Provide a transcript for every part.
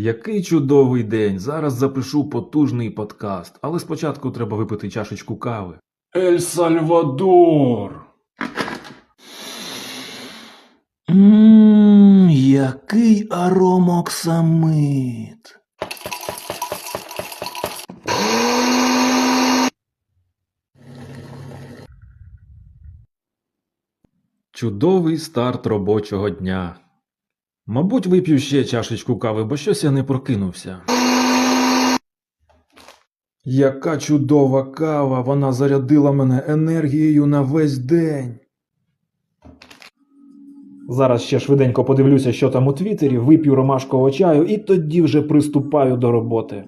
Який чудовий день! Зараз запишу потужний подкаст, але спочатку треба випити чашечку кави. Ель Сальвадор! Ммм, який аромоксамит. Чудовий старт робочого дня. Мабуть, вип'ю ще чашечку кави, бо щось я не прокинувся. Яка чудова кава! Вона зарядила мене енергією на весь день. Зараз ще швиденько подивлюся, що там у Твіттері, вип'ю ромашкового чаю і тоді вже приступаю до роботи.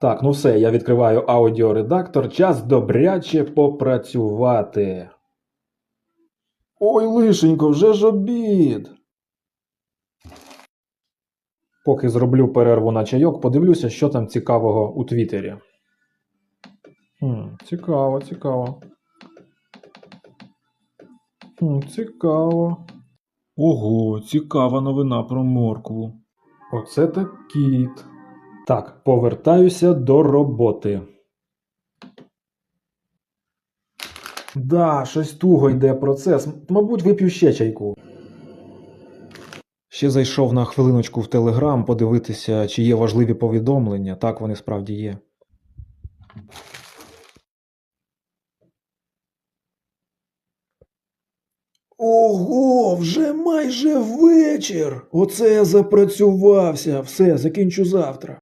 Так, ну все, я відкриваю аудіоредактор, час добряче попрацювати. Ой, лишенько, вже ж обід. Поки зроблю перерву на чайок, подивлюся, що там цікавого у Твіттері. Хм, цікаво, цікаво. Хм, цікаво. Ого, цікава новина про моркву. Оце так кіт. Так, повертаюся до роботи. Да, щось туго йде процес. Мабуть, вип'ю ще чайку. Ще зайшов на хвилиночку в Телеграм подивитися, чи є важливі повідомлення. Так вони справді є. Ого, вже майже вечір. Оце я запрацювався. Все, закінчу завтра.